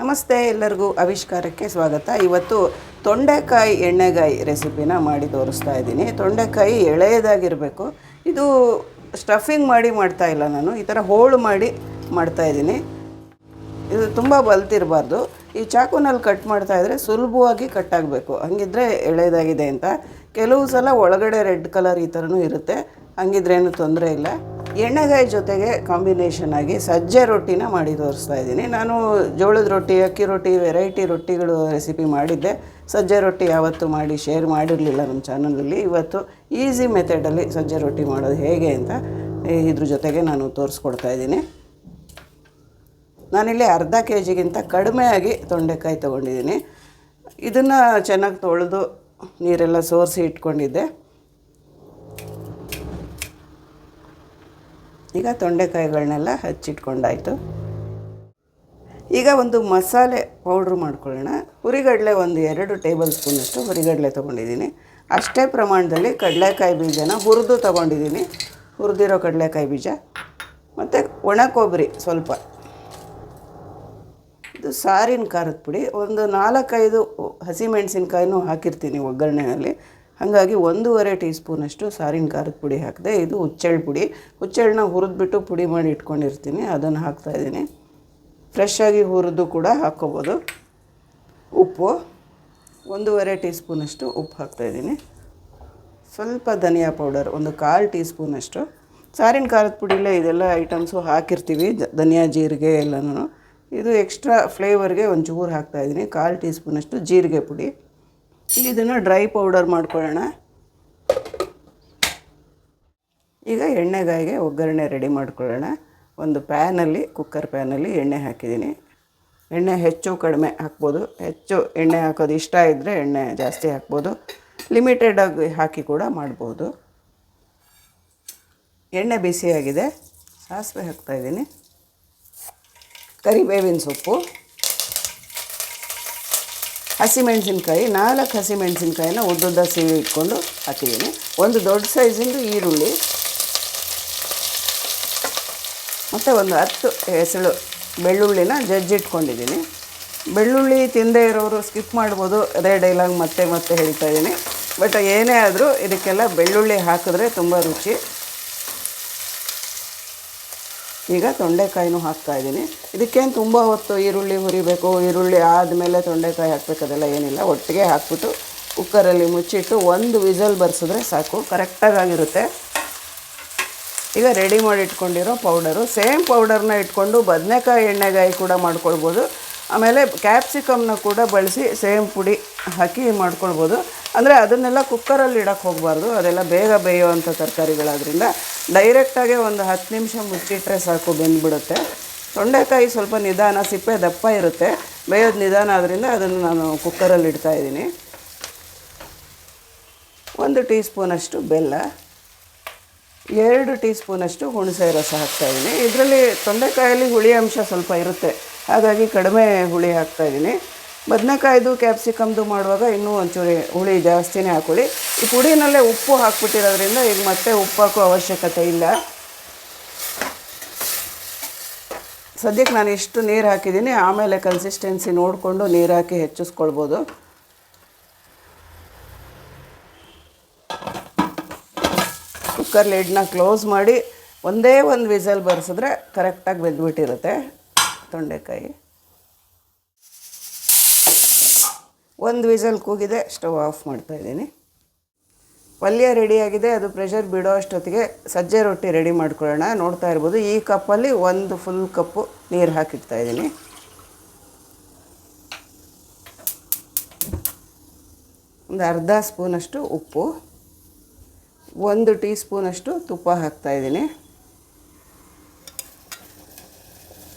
ನಮಸ್ತೆ ಎಲ್ಲರಿಗೂ ಆವಿಷ್ಕಾರಕ್ಕೆ ಸ್ವಾಗತ. ಇವತ್ತು ತೊಂಡೆಕಾಯಿ ಎಣ್ಣೆಗಾಯಿ ರೆಸಿಪಿನ ಮಾಡಿ ತೋರಿಸ್ತಾ ಇದ್ದೀನಿ. ತೊಂಡೆಕಾಯಿ ಎಳೆಯದಾಗಿರಬೇಕು. ಇದು ಸ್ಟಫಿಂಗ್ ಮಾಡಿ ಮಾಡ್ತಾ ಇಲ್ಲ ನಾನು. ಈ ಥರ ಹೋಳು ಮಾಡಿ ಮಾಡ್ತಾ ಇದ್ದೀನಿ. ಇದು ತುಂಬ ಬಲ್ತಿರಬಾರ್ದು. ಈ ಚಾಕುನಲ್ಲಿ ಕಟ್ ಮಾಡ್ತಾ ಇದ್ರೆ ಸುಲಭವಾಗಿ ಕಟ್ ಆಗಬೇಕು. ಹಂಗಿದ್ರೆ ಎಳೆಯದಾಗಿದೆ ಅಂತ. ಕೆಲವು ಸಲ ಒಳಗಡೆ ರೆಡ್ ಕಲರ್ ಈ ಥರನೂ ಇರುತ್ತೆ. ಹಂಗಿದ್ರೇನು ತೊಂದರೆ ಇಲ್ಲ. ಎಣ್ಣೆಗಾಯಿ ಜೊತೆಗೆ ಕಾಂಬಿನೇಷನ್ ಆಗಿ ಸಜ್ಜೆ ರೊಟ್ಟಿನ ಮಾಡಿ ತೋರಿಸ್ತಾ ಇದ್ದೀನಿ. ನಾನು ಜೋಳದ ರೊಟ್ಟಿ, ಅಕ್ಕಿ ರೊಟ್ಟಿ ವೆರೈಟಿ ರೊಟ್ಟಿಗಳು ರೆಸಿಪಿ ಮಾಡಿದ್ದೆ. ಸಜ್ಜೆ ರೊಟ್ಟಿ ಯಾವತ್ತೂ ಮಾಡಿ ಶೇರ್ ಮಾಡಿರಲಿಲ್ಲ ನಮ್ಮ ಚಾನಲಲ್ಲಿ ಇವತ್ತು ಈಸಿ ಮೆಥಡಲ್ಲಿ ಸಜ್ಜೆ ರೊಟ್ಟಿ ಮಾಡೋದು ಹೇಗೆ ಅಂತ ಇದ್ರ ಜೊತೆಗೆ ನಾನು ತೋರಿಸ್ಕೊಡ್ತಾ ಇದ್ದೀನಿ. ನಾನಿಲ್ಲಿ ಅರ್ಧ ಕೆ ಜಿಗಿಂತ ಆಗಿ ತೊಂಡೆಕಾಯಿ ತೊಗೊಂಡಿದ್ದೀನಿ. ಇದನ್ನು ಚೆನ್ನಾಗಿ ತೊಳೆದು ನೀರೆಲ್ಲ ಸೋರಿಸಿ ಇಟ್ಕೊಂಡಿದ್ದೆ. ಈಗ ತೊಂಡೆಕಾಯಿಗಳನ್ನೆಲ್ಲ ಹಚ್ಚಿಟ್ಕೊಂಡಾಯಿತು. ಈಗ ಒಂದು ಮಸಾಲೆ ಪೌಡ್ರ್ ಮಾಡ್ಕೊಳ್ಳೋಣ. ಹುರಿಗಡಲೆ ಒಂದು ಎರಡು ಟೇಬಲ್ ಸ್ಪೂನಷ್ಟು ಹುರಿಗಡಲೆ ತೊಗೊಂಡಿದ್ದೀನಿ. ಅಷ್ಟೇ ಪ್ರಮಾಣದಲ್ಲಿ ಕಡಲೆಕಾಯಿ ಬೀಜನ ಹುರಿದು ತೊಗೊಂಡಿದ್ದೀನಿ. ಹುರಿದಿರೋ ಕಡಲೆಕಾಯಿ ಬೀಜ. ಮತ್ತು ಒಣ ಕೊಬ್ಬರಿ ಸ್ವಲ್ಪ. ಇದು ಸಾರಿನ ಖಾರದ ಪುಡಿ. ಒಂದು ನಾಲ್ಕೈದು ಹಸಿಮೆಣಸಿನ್ಕಾಯಿನೂ ಹಾಕಿರ್ತೀನಿ ಒಗ್ಗರಣೆಯಲ್ಲಿ. ಹಾಗಾಗಿ ಒಂದೂವರೆ ಟೀ ಸ್ಪೂನಷ್ಟು ಸಾರಿನ ಖಾರದ ಪುಡಿ ಹಾಕಿದೆ. ಇದು ಹುಚ್ಚೆಳ್ಳು ಪುಡಿ. ಹುಚ್ಚೆಳ್ಳನ್ನ ಹುರಿದ್ಬಿಟ್ಟು ಪುಡಿ ಮಾಡಿ ಇಟ್ಕೊಂಡಿರ್ತೀನಿ. ಅದನ್ನು ಹಾಕ್ತಾಯಿದ್ದೀನಿ ಫ್ರೆಶ್ ಆಗಿ ಹುರಿದು ಕೂಡ ಹಾಕ್ಕೋಬೋದು. ಉಪ್ಪು. ಒಂದೂವರೆ ಟೀ ಸ್ಪೂನಷ್ಟು ಉಪ್ಪು ಹಾಕ್ತಾಯಿದ್ದೀನಿ ಸ್ವಲ್ಪ ಧನಿಯಾ ಪೌಡರ್, ಒಂದು ಕಾಲು ಟೀ ಸ್ಪೂನಷ್ಟು ಸಾರಿನ ಖಾರದ ಪುಡಿಲೇ ಇದೆಲ್ಲ ಐಟಮ್ಸು ಹಾಕಿರ್ತೀವಿ ಧನಿಯಾ, ಜೀರಿಗೆ ಎಲ್ಲನೂ. ಇದು ಎಕ್ಸ್ಟ್ರಾ ಫ್ಲೇವರ್ಗೆ ಒಂಚೂರು ಹಾಕ್ತಾಯಿದ್ದೀನಿ ಕಾಲು ಟೀ ಸ್ಪೂನಷ್ಟು ಜೀರಿಗೆ ಪುಡಿ. ಈಗ ಇದನ್ನು ಡ್ರೈ ಪೌಡರ್ ಮಾಡ್ಕೊಳ್ಳೋಣ. ಈಗ ಎಣ್ಣೆಗಾಯಿಗೆ ಒಗ್ಗರಣೆ ರೆಡಿ ಮಾಡ್ಕೊಳ್ಳೋಣ. ಒಂದು ಪ್ಯಾನಲ್ಲಿ, ಕುಕ್ಕರ್ ಪ್ಯಾನಲ್ಲಿ ಎಣ್ಣೆ ಹಾಕಿದ್ದೀನಿ. ಎಣ್ಣೆ ಹೆಚ್ಚು ಕಡಿಮೆ ಹಾಕ್ಬೋದು. ಹೆಚ್ಚು ಎಣ್ಣೆ ಹಾಕೋದು ಇಷ್ಟ ಇದ್ದರೆ ಎಣ್ಣೆ ಜಾಸ್ತಿ ಹಾಕ್ಬೋದು. ಲಿಮಿಟೆಡಾಗಿ ಹಾಕಿ ಕೂಡ ಮಾಡ್ಬೋದು. ಎಣ್ಣೆ ಬಿಸಿಯಾಗಿದೆ. ಸಾಸಿವೆ ಹಾಕ್ತಾಯಿದ್ದೀನಿ ಕರಿಬೇವಿನ ಸೊಪ್ಪು. ಹಸಿಮೆಣಸಿನ್ಕಾಯಿ, ನಾಲ್ಕು ಹಸಿಮೆಣಸಿನ್ಕಾಯಿನ ಉದ್ದುದ್ದ ಸೀವಿ ಇಟ್ಕೊಂಡು ಹಾಕಿದ್ದೀನಿ. ಒಂದು ದೊಡ್ಡ ಸೈಜಿಂದು ಈರುಳ್ಳಿ, ಮತ್ತು ಒಂದು ಹತ್ತು ಹೆಸಳು ಬೆಳ್ಳುಳ್ಳಿನ ಜಜ್ಜಿಟ್ಕೊಂಡಿದ್ದೀನಿ ಬೆಳ್ಳುಳ್ಳಿ ತಿಂದೇ ಇರೋರು ಸ್ಕಿಪ್ ಮಾಡ್ಬೋದು, ಅದೇ ಡೈಲಾಗ್ ಮತ್ತೆ ಮತ್ತೆ ಹೇಳ್ತಾ ಇದ್ದೀನಿ. ಬಟ್ ಏನೇ ಆದರೂ ಇದಕ್ಕೆಲ್ಲ ಬೆಳ್ಳುಳ್ಳಿ ಹಾಕಿದ್ರೆ ತುಂಬ ರುಚಿ. ಈಗ ತೊಂಡೆಕಾಯಿನೂ ಹಾಕ್ತಾ ಇದ್ದೀನಿ. ಇದಕ್ಕೇನು ತುಂಬ ಹೊತ್ತು ಈರುಳ್ಳಿ ಹುರಿಬೇಕು, ಈರುಳ್ಳಿ ಆದಮೇಲೆ ತೊಂಡೆಕಾಯಿ ಹಾಕ್ಬೇಕು, ಅದೆಲ್ಲ ಏನಿಲ್ಲ. ಒಟ್ಟಿಗೆ ಹಾಕ್ಬಿಟ್ಟು ಕುಕ್ಕರಲ್ಲಿ ಮುಚ್ಚಿಟ್ಟು ಒಂದು ವಿಸಲ್ ಬರೆಸಿದ್ರೆ ಸಾಕು. ಕರೆಕ್ಟಾಗಿ ಆಗಿರುತ್ತೆ ಈಗ ರೆಡಿ ಮಾಡಿ ಇಟ್ಕೊಂಡಿರೋ ಪೌಡರು ಸೇಮ್ ಪೌಡರ್ನ ಇಟ್ಕೊಂಡು ಬದನೆಕಾಯಿ ಎಣ್ಣೆಗಾಯಿ ಕೂಡ ಮಾಡ್ಕೊಳ್ಬೋದು. ಆಮೇಲೆ ಕ್ಯಾಪ್ಸಿಕಮ್ನ ಕೂಡ ಬಳಸಿ ಸೇಮ್ ಪುಡಿ ಹಾಕಿ ಮಾಡ್ಕೊಳ್ಬೋದು. ಅಂದರೆ ಅದನ್ನೆಲ್ಲ ಕುಕ್ಕರಲ್ಲಿ ಇಡೋಕ್ಕೆ ಹೋಗಬಾರ್ದು. ಅದೆಲ್ಲ ಬೇಗ ಬೇಯುವಂಥ ತರಕಾರಿಗಳಾದ್ರಿಂದ ಡೈರೆಕ್ಟಾಗೆ ಒಂದು ಹತ್ತು ನಿಮಿಷ ಮುಚ್ಚಿಟ್ರೆ ಸಾಕು, ಬೆಂದ್ಬಿಡುತ್ತೆ. ತೊಂಡೆಕಾಯಿ ಸ್ವಲ್ಪ ನಿಧಾನ, ಸಿಪ್ಪೆ ದಪ್ಪ ಇರುತ್ತೆ. ಬೇಯೋದು ನಿಧಾನ ಆದ್ದರಿಂದ ಅದನ್ನು ನಾನು ಕುಕ್ಕರಲ್ಲಿ ಇಡ್ತಾ ಇದ್ದೀನಿ. ಒಂದು ಟೀ ಸ್ಪೂನಷ್ಟು ಬೆಲ್ಲ, ಎರಡು ಟೀ ಸ್ಪೂನಷ್ಟು ಹುಣಸೆ ರಸ ಹಾಕ್ತಾಯಿದ್ದೀನಿ ಇದರಲ್ಲಿ ತೊಂಡೆಕಾಯಲ್ಲಿ ಹುಳಿ ಅಂಶ ಸ್ವಲ್ಪ ಇರುತ್ತೆ. ಹಾಗಾಗಿ ಕಡಿಮೆ ಹುಳಿ ಹಾಕ್ತಾಯಿದ್ದೀನಿ ಬದನೆಕಾಯ್ದು, ಕ್ಯಾಪ್ಸಿಕಮ್ದು ಮಾಡುವಾಗ ಇನ್ನೂ ಒಂಚೂರು ಹುಳಿ ಜಾಸ್ತಿನೇ ಹಾಕೊಳ್ಳಿ ಈ ಪುಡಿನಲ್ಲೇ ಉಪ್ಪು ಹಾಕ್ಬಿಟ್ಟಿರೋದ್ರಿಂದ ಈಗ ಮತ್ತೆ ಉಪ್ಪು ಹಾಕೋ ಅವಶ್ಯಕತೆ ಇಲ್ಲ. ಸದ್ಯಕ್ಕೆ ನಾನು ಇಷ್ಟು ನೀರು ಹಾಕಿದ್ದೀನಿ. ಆಮೇಲೆ ಕನ್ಸಿಸ್ಟೆನ್ಸಿ ನೋಡಿಕೊಂಡು ನೀರು ಹಾಕಿ ಹೆಚ್ಚಿಸ್ಕೊಳ್ಬೋದು. ಕುಕ್ಕರ್ ಲಿಡ್ನ ಕ್ಲೋಸ್ ಮಾಡಿ ಒಂದೇ ಒಂದು ವಿಸಲ್ ಬರೆಸಿದ್ರೆ ಕರೆಕ್ಟಾಗಿ ಬೆಂದ್ಬಿಟ್ಟಿರುತ್ತೆ. ತೊಂಡೆಕಾಯಿ. ಒಂದು ವಿಸಲ್ ಕೂಗಿದೆ, ಸ್ಟವ್ ಆಫ್ ಮಾಡ್ತಾಯಿದ್ದೀನಿ ಪಲ್ಯ ರೆಡಿಯಾಗಿದೆ ಅದು ಪ್ರೆಷರ್ ಬಿಡೋ ಅಷ್ಟೊತ್ತಿಗೆ ಸಜ್ಜೆ ರೊಟ್ಟಿ ರೆಡಿ ಮಾಡ್ಕೊಳ್ಳೋಣ. ನೋಡ್ತಾ ಇರ್ಬೋದು, ಈ ಕಪ್ಪಲ್ಲಿ ಒಂದು ಫುಲ್ ಕಪ್ಪು ನೀರು ಹಾಕಿಡ್ತಾ ಇದ್ದೀನಿ. ಒಂದು ಅರ್ಧ ಸ್ಪೂನಷ್ಟು ಉಪ್ಪು, ಒಂದು ಟೀ ಸ್ಪೂನಷ್ಟು ತುಪ್ಪ ಹಾಕ್ತಾಯಿದ್ದೀನಿ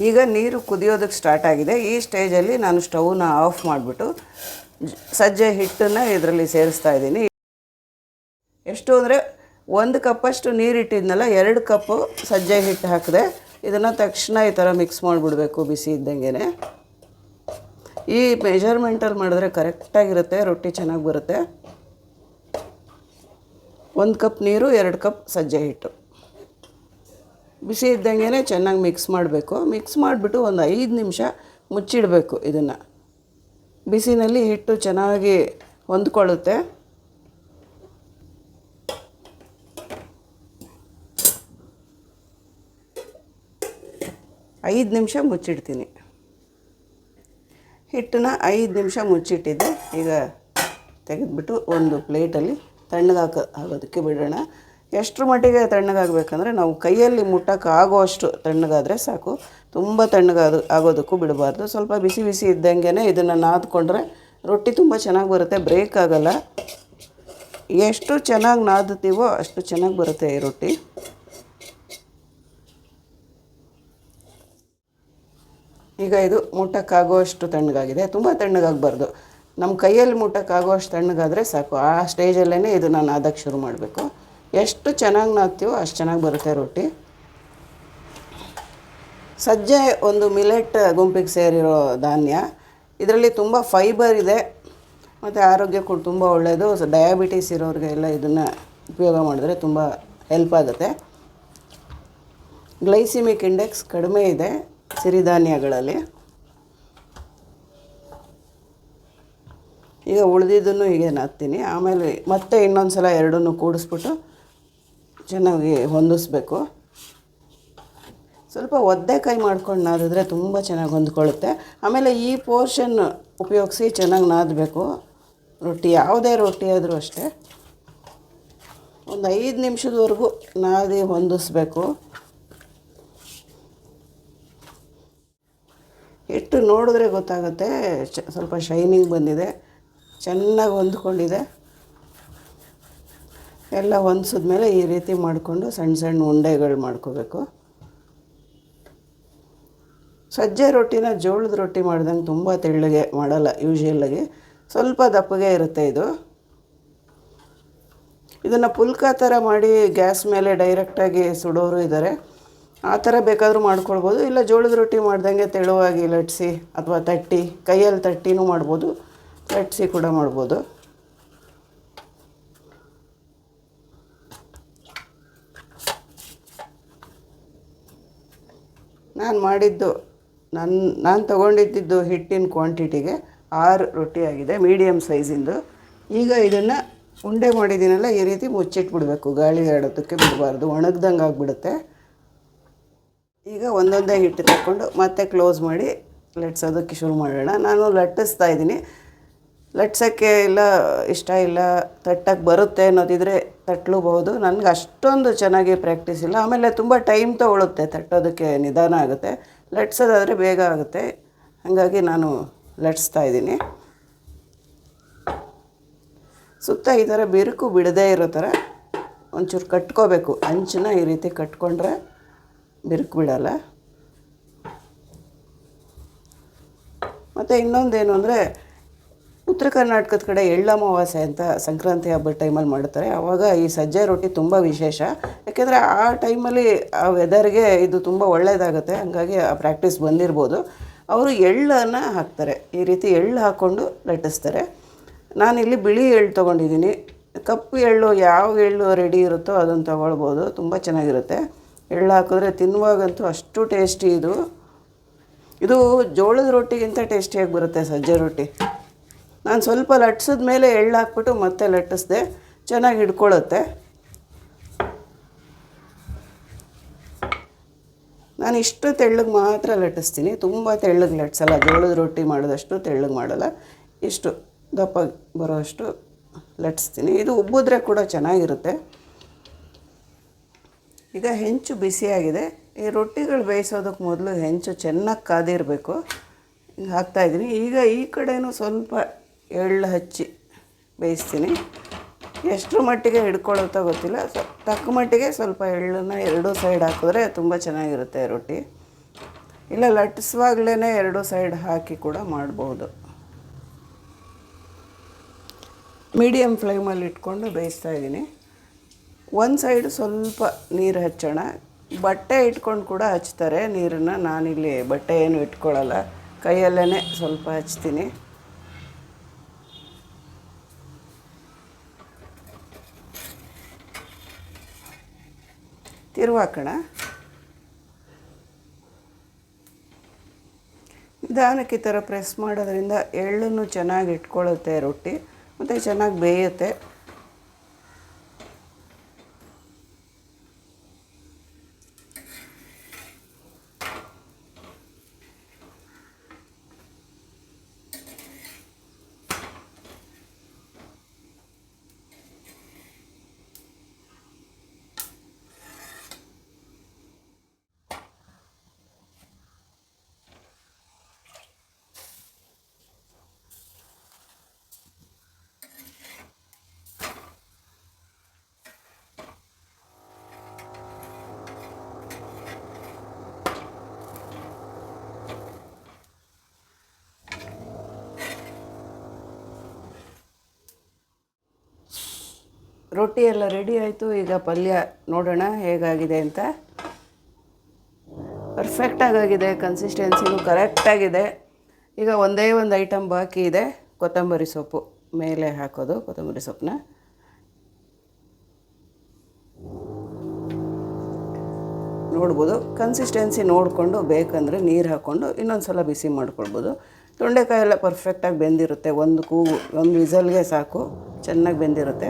ಈಗ ನೀರು ಕುದಿಯೋದಕ್ಕೆ ಸ್ಟಾರ್ಟ್ ಆಗಿದೆ. ಈ ಸ್ಟೇಜಲ್ಲಿ ನಾನು ಸ್ಟವ್ನ ಆಫ್ ಮಾಡಿಬಿಟ್ಟು ಸಜ್ಜೆ ಹಿಟ್ಟನ್ನು ಇದರಲ್ಲಿ ಸೇರಿಸ್ತಾ ಇದ್ದೀನಿ. ಎಷ್ಟು ಅಂದರೆ ಒಂದು ಕಪ್ಪಷ್ಟು ನೀರಿಟ್ಟಿದ್ನಲ್ಲ ಎರಡು ಕಪ್ಪು ಸಜ್ಜೆ ಹಿಟ್ಟು ಹಾಕಿದೆ, ಇದನ್ನು ತಕ್ಷಣ ಈ ಥರ ಮಿಕ್ಸ್ ಮಾಡಿಬಿಡ್ಬೇಕು ಬಿಸಿ ಇದ್ದಂಗೆ ಈ ಮೆಜರ್ಮೆಂಟಲ್ಲಿ ಮಾಡಿದ್ರೆ ಕರೆಕ್ಟಾಗಿರುತ್ತೆ ರೊಟ್ಟಿ ಚೆನ್ನಾಗಿ ಬರುತ್ತೆ. ಒಂದು ಕಪ್ ನೀರು, ಎರಡು ಕಪ್ ಸಜ್ಜೆ ಹಿಟ್ಟು. ಬಿಸಿ ಇದ್ದಂಗೆ ಚೆನ್ನಾಗಿ ಮಿಕ್ಸ್ ಮಾಡಬೇಕು. ಮಿಕ್ಸ್ ಮಾಡಿಬಿಟ್ಟು ಒಂದು ಐದು ನಿಮಿಷ ಮುಚ್ಚಿಡಬೇಕು ಇದನ್ನು. ಬಿಸಿನಲ್ಲಿ ಹಿಟ್ಟು ಚೆನ್ನಾಗಿ ಹೊಂದ್ಕೊಳ್ಳುತ್ತೆ. ಐದು ನಿಮಿಷ ಮುಚ್ಚಿಡ್ತೀನಿ. ಹಿಟ್ಟನ್ನ ಐದು ನಿಮಿಷ ಮುಚ್ಚಿಟ್ಟಿದ್ದೆ. ಈಗ ತೆಗೆದುಬಿಟ್ಟು ಒಂದು ಪ್ಲೇಟಲ್ಲಿ ತಣ್ಣಗಾಕ ಆಗೋದಕ್ಕೆ ಬಿಡೋಣ. ಎಷ್ಟರ ಮಟ್ಟಿಗೆ ತಣ್ಣಗಾಗಬೇಕಂದ್ರೆ ನಾವು ಕೈಯಲ್ಲಿ ಮುಟ್ಟಕ್ಕೆ ಆಗೋಷ್ಟು ತಣ್ಣಗಾದರೆ ಸಾಕು. ತುಂಬ ತಣ್ಣಗಾದ ಆಗೋದಕ್ಕೂ ಬಿಡಬಾರ್ದು. ಸ್ವಲ್ಪ ಬಿಸಿ ಬಿಸಿ ಇದ್ದಂಗೆ ಇದನ್ನು ನಾದ್ಕೊಂಡ್ರೆ ರೊಟ್ಟಿ ತುಂಬ ಚೆನ್ನಾಗಿ ಬರುತ್ತೆ, ಬ್ರೇಕ್ ಆಗಲ್ಲ. ಎಷ್ಟು ಚೆನ್ನಾಗಿ ನಾದುತ್ತೀವೋ ಅಷ್ಟು ಚೆನ್ನಾಗಿ ಬರುತ್ತೆ ಈ ರೊಟ್ಟಿ. ಈಗ ಇದು ಮುಟ್ಟಕ್ಕಾಗುವಷ್ಟು ತಣ್ಣಗಾಗಿದೆ. ತುಂಬ ತಣ್ಣಗಾಗಬಾರ್ದು. ನಮ್ಮ ಕೈಯಲ್ಲಿ ಮುಟ್ಟಕ್ಕಾಗುವಷ್ಟು ತಣ್ಣಗಾದರೆ ಸಾಕು. ಆ ಸ್ಟೇಜಲ್ಲೇ ಇದನ್ನು ನಾದಕ್ಕೆ ಶುರು ಮಾಡಬೇಕು. ಎಷ್ಟು ಚೆನ್ನಾಗಿ ನಾಗ್ತೀವೋ ಅಷ್ಟು ಚೆನ್ನಾಗಿ ಬರುತ್ತೆ ರೊಟ್ಟಿ. ಸಜ್ಜೆ ಒಂದು ಮಿಲೆಟ್ ಗುಂಪಿಗೆ ಸೇರಿರೋ ಧಾನ್ಯ. ಇದರಲ್ಲಿ ತುಂಬ ಫೈಬರ್ ಇದೆ. ಮತ್ತು ಆರೋಗ್ಯಕ್ಕೂ ತುಂಬ ಒಳ್ಳೆಯದು ಡಯಾಬಿಟೀಸ್ ಇರೋರಿಗೆಲ್ಲ ಇದನ್ನು ಉಪಯೋಗ ಮಾಡಿದ್ರೆ ತುಂಬ ಹೆಲ್ಪ್ ಆಗುತ್ತೆ. ಗ್ಲೈಸಿಮಿಕ್ ಇಂಡೆಕ್ಸ್ ಕಡಿಮೆ ಇದೆ ಸಿರಿಧಾನ್ಯಗಳಲ್ಲಿ. ಈಗ ಉಳಿದಿದ್ದನ್ನು ಹೀಗೆ ನಾದ್ತೀನಿ. ಆಮೇಲೆ ಮತ್ತೆ ಇನ್ನೊಂದು ಸಲ ಎರಡನ್ನೂ ಕೂಡಿಸ್ಬಿಟ್ಟು ಚೆನ್ನಾಗಿ ಹೊಂದಿಸ್ಬೇಕು. ಸ್ವಲ್ಪ ಒದ್ದೆ ಕೈ ಮಾಡ್ಕೊಂಡು ನಾದಿದ್ರೆ ತುಂಬ ಚೆನ್ನಾಗಿ ಹೊಂದ್ಕೊಳ್ಳುತ್ತೆ. ಆಮೇಲೆ ಈ ಪೋರ್ಷನ್ ಉಪಯೋಗಿಸಿ ಚೆನ್ನಾಗಿ ನಾದಬೇಕು. ರೊಟ್ಟಿ ಯಾವುದೇ ರೊಟ್ಟಿ ಆದರೂ ಅಷ್ಟೇ. ಒಂದು ಐದು ನಿಮಿಷದವರೆಗೂ ನಾದಿ ಹೊಂದಿಸ್ಬೇಕು. ಹಿಟ್ಟು ನೋಡಿದ್ರೆ ಗೊತ್ತಾಗುತ್ತೆ ಸ್ವಲ್ಪ ಶೈನಿಂಗ್ ಬಂದಿದೆ. ಚೆನ್ನಾಗಿ ಹೊಂದ್ಕೊಂಡಿದೆ. ಎಲ್ಲ ಹೊಂದಿಸಿದ್ಮೇಲೆ ಈ ರೀತಿ ಮಾಡಿಕೊಂಡು ಸಣ್ಣ ಸಣ್ಣ ಉಂಡೆಗಳು ಮಾಡ್ಕೋಬೇಕು. ಸಜ್ಜೆ ರೊಟ್ಟಿನ ಜೋಳದ ರೊಟ್ಟಿ ಮಾಡ್ದಂಗೆ ತುಂಬ ತೆಳ್ಳಗೆ ಮಾಡಲ್ಲ ಯೂಶಲಾಗಿ ಸ್ವಲ್ಪ ದಪ್ಪಗೆ ಇರುತ್ತೆ ಇದು. ಇದನ್ನು ಪುಲ್ಕ ಥರ ಮಾಡಿ ಗ್ಯಾಸ್ ಮೇಲೆ ಡೈರೆಕ್ಟಾಗಿ ಸುಡೋರು ಇದ್ದಾರೆ ಆ ಥರ ಬೇಕಾದರೂ ಮಾಡ್ಕೊಳ್ಬೋದು. ಇಲ್ಲ ಜೋಳದ ರೊಟ್ಟಿ ಮಾಡ್ದಂಗೆ ತೆಳುವಾಗಿ ಲಟ್ಸಿ ಅಥವಾ ತಟ್ಟಿ, ಕೈಯಲ್ಲಿ ತಟ್ಟಿನೂ ಮಾಡ್ಬೋದು, ಲಟ್ಸಿ ಕೂಡ ಮಾಡ್ಬೋದು. ನಾನು ಮಾಡಿದ್ದು ನನ್ನ ನಾನು ತೊಗೊಂಡಿದ್ದು ಹಿಟ್ಟಿನ ಕ್ವಾಂಟಿಟಿಗೆ ಆರು ರೊಟ್ಟಿ ಆಗಿದೆ ಮೀಡಿಯಮ್ ಸೈಜಿಂದು ಈಗ ಇದನ್ನು ಉಂಡೆ ಮಾಡಿದ್ದೀನಲ್ಲ, ಈ ರೀತಿ ಮುಚ್ಚಿಟ್ಬಿಡಬೇಕು. ಗಾಳಿ ಹರಡೋದಕ್ಕೆ ಬಿಡಬಾರ್ದು, ಒಣಗ್ದಂಗೆ ಆಗಿಬಿಡುತ್ತೆ. ಈಗ ಒಂದೊಂದೇ ಹಿಟ್ಟು ತಗೊಂಡು ಮತ್ತೆ ಕ್ಲೋಸ್ ಮಾಡಿ ಲಟ್ಸೋದಕ್ಕೆ ಶುರು ಮಾಡೋಣ. ನಾನು ಲಟ್ಟಿಸ್ತಾ ಇದ್ದೀನಿ. ಲಟ್ಸೋಕ್ಕೆ ಇಲ್ಲ, ಇಷ್ಟ ಇಲ್ಲ ತಟ್ಟಕ್ಕೆ ಬರುತ್ತೆ ಅನ್ನೋದಿದ್ರೆ ತಟ್ಟಲೂಬಹುದು ನನಗೆ ಅಷ್ಟೊಂದು ಚೆನ್ನಾಗಿ ಪ್ರಾಕ್ಟೀಸ್ ಇಲ್ಲ. ಆಮೇಲೆ ತುಂಬ ಟೈಮ್ ತೊಗೊಳುತ್ತೆ. ತಟ್ಟೋದಕ್ಕೆ ನಿಧಾನ ಆಗುತ್ತೆ. ಲಟ್ಸೋದಾದರೆ ಬೇಗ ಆಗುತ್ತೆ. ಹಾಗಾಗಿ ನಾನು ಲಟ್ಸ್ತಾ ಇದ್ದೀನಿ. ಸುತ್ತ ಈ ಥರ ಬಿರುಕು ಬಿಡದೇ ಇರೋ ಥರ ಒಂಚೂರು ಕಟ್ಕೋಬೇಕು. ಅಂಚನ್ನ ಈ ರೀತಿ ಕಟ್ಕೊಂಡ್ರೆ ಬಿರುಕು ಬಿಡಲ್ಲ. ಮತ್ತು ಇನ್ನೊಂದೇನು ಅಂದರೆ ಉತ್ತರ ಕರ್ನಾಟಕದ ಕಡೆ ಎಳ್ಳಮಾವಾಸೆ ಅಂತ ಸಂಕ್ರಾಂತಿ ಹಬ್ಬದ ಟೈಮಲ್ಲಿ ಮಾಡ್ತಾರೆ ಆವಾಗ ಈ ಸಜ್ಜೆ ರೊಟ್ಟಿ ತುಂಬ ವಿಶೇಷ. ಯಾಕೆಂದರೆ ಆ ಟೈಮಲ್ಲಿ ಆ ವೆದರ್ಗೆ ಇದು ತುಂಬ ಒಳ್ಳೆಯದಾಗುತ್ತೆ ಹಾಗಾಗಿ ಆ ಪ್ರಾಕ್ಟೀಸ್ ಬಂದಿರ್ಬೋದು. ಅವರು ಎಳ್ಳನ್ನು ಹಾಕ್ತಾರೆ. ಈ ರೀತಿ ಎಳ್ಳು ಹಾಕ್ಕೊಂಡು ಲಟ್ಟಿಸ್ತಾರೆ. ನಾನಿಲ್ಲಿ ಬಿಳಿ ಎಳ್ಳು ತೊಗೊಂಡಿದ್ದೀನಿ. ಕಪ್ಪು ಎಳ್ಳು ಯಾವ ಎಳ್ಳು ರೆಡಿ ಇರುತ್ತೋ ಅದನ್ನು ತೊಗೊಳ್ಬೋದು. ತುಂಬ ಚೆನ್ನಾಗಿರುತ್ತೆ. ಎಳ್ಳು ಹಾಕಿದ್ರೆ ತಿನ್ನುವಾಗಂತೂ ಅಷ್ಟು ಟೇಸ್ಟಿ ಇದು. ಇದು ಜೋಳದ ರೊಟ್ಟಿಗಿಂತ ಟೇಸ್ಟಿಯಾಗಿ ಬರುತ್ತೆ ಸಜ್ಜೆ ರೊಟ್ಟಿ. ನಾನು ಸ್ವಲ್ಪ ಲಟ್ಸಿದ ಮೇಲೆ ಎಳ್ಳು ಹಾಕ್ಬಿಟ್ಟು ಮತ್ತೆ ಲಟ್ಟಿಸ್ದೆ. ಚೆನ್ನಾಗಿ ಹಿಡ್ಕೊಳ್ಳುತ್ತೆ ನಾನು ಇಷ್ಟು ತೆಳ್ಳಗೆ ಮಾತ್ರ ಲಟ್ಟಿಸ್ತೀನಿ. ತುಂಬ ತೆಳ್ಳಗೆ ಲಟ್ಸಲ್ಲ. ಜೋಳದ ರೊಟ್ಟಿ ಮಾಡಿದಷ್ಟು ತೆಳ್ಳಗೆ ಮಾಡಲ್ಲ. ಇಷ್ಟು ದಪ್ಪ ಬರೋಷ್ಟು ಲಟ್ಟಿಸ್ತೀನಿ ಇದು ಉಬ್ಬಿದ್ರೆ ಕೂಡ ಚೆನ್ನಾಗಿರುತ್ತೆ. ಈಗ ಹೆಂಚು ಬಿಸಿಯಾಗಿದೆ. ಈ ರೊಟ್ಟಿಗಳು ಬೇಯಿಸೋದಕ್ಕೆ ಮೊದಲು ಹೆಂಚು ಚೆನ್ನಾಗಿ ಕಾದಿರಬೇಕು. ಹಾಕ್ತಾಯಿದ್ದೀನಿ ಈಗ ಈ ಕಡೆನೂ ಸ್ವಲ್ಪ ಎಳ್ಳು ಹಚ್ಚಿ ಬೇಯಿಸ್ತೀನಿ. ಎಷ್ಟರ ಮಟ್ಟಿಗೆ ಹಿಡ್ಕೊಳ್ಳುತ್ತಾ ಗೊತ್ತಿಲ್ಲ. ಸೊ, ತಕ್ಕ ಮಟ್ಟಿಗೆ ಸ್ವಲ್ಪ ಎಳ್ಳನ್ನು ಎರಡೂ ಸೈಡ್ ಹಾಕಿದ್ರೆ ತುಂಬ ಚೆನ್ನಾಗಿರುತ್ತೆ ರೊಟ್ಟಿ. ಇಲ್ಲ ಲಟ್ಟಿಸುವಾಗಲೇ ಎರಡೂ ಸೈಡ್ ಹಾಕಿ ಕೂಡ ಮಾಡ್ಬೋದು. ಮೀಡಿಯಮ್ ಫ್ಲೇಮಲ್ಲಿ ಇಟ್ಕೊಂಡು ಬೇಯಿಸ್ತಾ ಇದ್ದೀನಿ. ಒಂದು ಸೈಡ್ ಸ್ವಲ್ಪ ನೀರು ಹಚ್ಚೋಣ. ಬಟ್ಟೆ ಇಟ್ಕೊಂಡು ಕೂಡ ಹಚ್ತಾರೆ. ನೀರನ್ನು ನಾನಿಲ್ಲಿ ಬಟ್ಟೆ ಏನು ಇಟ್ಕೊಳ್ಳಲ್ಲ ಕೈಯಲ್ಲೇ ಸ್ವಲ್ಪ ಹಚ್ತೀನಿ. ತಿರುವಾಕೋಣ. ನಿಧಾನಕ್ಕೆ ಈ ಥರ ಪ್ರೆಸ್ ಮಾಡೋದ್ರಿಂದ ಎಳ್ಳನ್ನು ಚೆನ್ನಾಗಿ ಇಟ್ಕೊಳ್ಳುತ್ತೆ ರೊಟ್ಟಿ ಮತ್ತು ಚೆನ್ನಾಗಿ ಬೇಯುತ್ತೆ. ರೊಟ್ಟಿ ಎಲ್ಲ ರೆಡಿ ಆಯಿತು. ಈಗ ಪಲ್ಯ ನೋಡೋಣ ಹೇಗಾಗಿದೆ ಅಂತ. ಪರ್ಫೆಕ್ಟಾಗಿದೆ ಕನ್ಸಿಸ್ಟೆನ್ಸಿನೂ ಕರೆಕ್ಟಾಗಿದೆ ಈಗ ಒಂದೇ ಒಂದು ಐಟಮ್ ಬಾಕಿ ಇದೆ. ಕೊತ್ತಂಬರಿ ಸೊಪ್ಪು ಮೇಲೆ ಹಾಕೋದು, ಕೊತ್ತಂಬರಿ ಸೊಪ್ಪನ್ನ. ನೋಡ್ಬೋದು ಕನ್ಸಿಸ್ಟೆನ್ಸಿ ನೋಡಿಕೊಂಡು ಬೇಕಂದರೆ ನೀರು ಹಾಕ್ಕೊಂಡು ಇನ್ನೊಂದು ಸಲ ಬಿಸಿ ಮಾಡ್ಕೊಳ್ಬೋದು. ತೊಂಡೆಕಾಯಿ ಎಲ್ಲ ಪರ್ಫೆಕ್ಟಾಗಿ ಬೆಂದಿರುತ್ತೆ. ಒಂದು ಕೂಗು, ಒಂದು ವಿಸಲ್ಗೆ ಸಾಕು, ಚೆನ್ನಾಗಿ ಬೆಂದಿರುತ್ತೆ.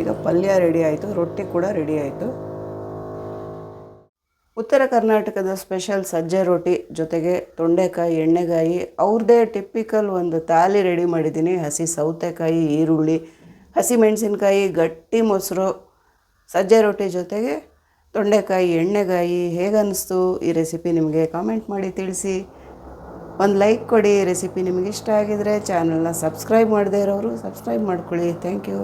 ಈಗ ಪಲ್ಯ ರೆಡಿ ಆಯಿತು, ರೊಟ್ಟಿ ಕೂಡ ರೆಡಿ ಆಯಿತು. ಉತ್ತರ ಕರ್ನಾಟಕದ ಸ್ಪೆಷಲ್ ಸಜ್ಜೆ ರೊಟ್ಟಿ ಜೊತೆಗೆ ತೊಂಡೆಕಾಯಿ, ಎಣ್ಣೆಗಾಯಿ ಅವ್ರದ್ದೇ ಟಿಪಿಕಲ್ ಒಂದು ತಾಲಿ ರೆಡಿ ಮಾಡಿದ್ದೀನಿ. ಹಸಿ ಸೌತೆಕಾಯಿ, ಈರುಳ್ಳಿ, ಹಸಿ ಮೆಣಸಿನ್ಕಾಯಿ, ಗಟ್ಟಿ ಮೊಸರು, ಸಜ್ಜೆ ರೊಟ್ಟಿ ಜೊತೆಗೆ ತೊಂಡೆಕಾಯಿ, ಎಣ್ಣೆಗಾಯಿ. ಹೇಗನ್ನಿಸ್ತು ಈ ರೆಸಿಪಿ ನಿಮಗೆ ಕಾಮೆಂಟ್ ಮಾಡಿ ತಿಳಿಸಿ. ಒಂದು ಲೈಕ್ ಕೊಡಿ ರೆಸಿಪಿ ನಿಮಗೆ ಇಷ್ಟ ಆಗಿದರೆ ಚಾನಲ್ನ ಸಬ್ಸ್ಕ್ರೈಬ್ ಮಾಡದೇ ಇರೋರು ಸಬ್ಸ್ಕ್ರೈಬ್ ಮಾಡ್ಕೊಳ್ಳಿ. Thank you